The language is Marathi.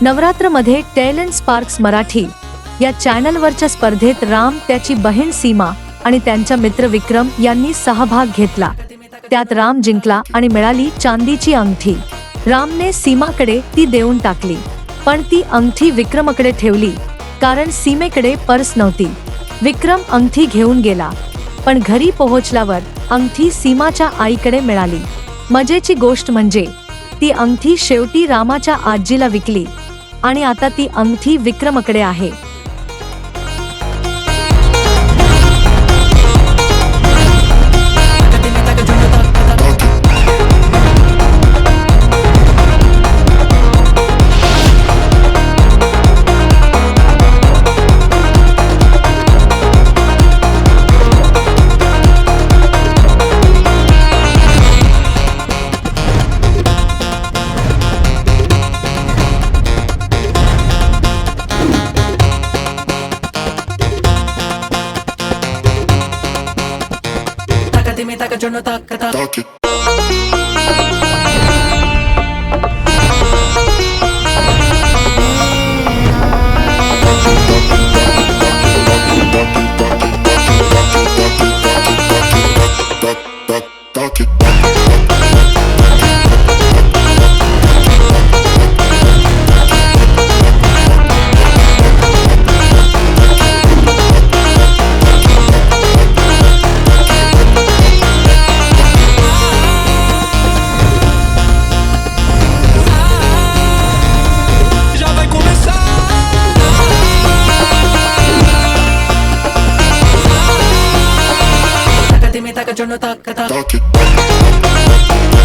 नवरात्रमध्ये टॅलेंट स्पार्क्स मराठी. या चॅनलवरच्या स्पर्धेत राम त्याची बहीण सीमा आणि त्यांच्या मित्र विक्रम यांनी सहभाग घेतला. त्यात राम जिंकला आणि मिळाली चांदीची अंगठी. रामने सीमाकडे ती देऊन टाकली. पण ती अंगठी विक्रमकडे ठेवली कारण सीमेकडे पर्स नव्हती. विक्रम अंगठी घेऊन गेला. पण घरी पोहोचल्यावर अंगठी सीमाच्या आईकडे मिळाली. मजेची गोष्ट म्हणजे ती अंगठी शेवटी रामाच्या आजीला विकली. आणि आता ती अंगठी विक्रमकडे आहे. থেমে থাকার জন্য তাক তাক। taca, yo no taca, taca. taca.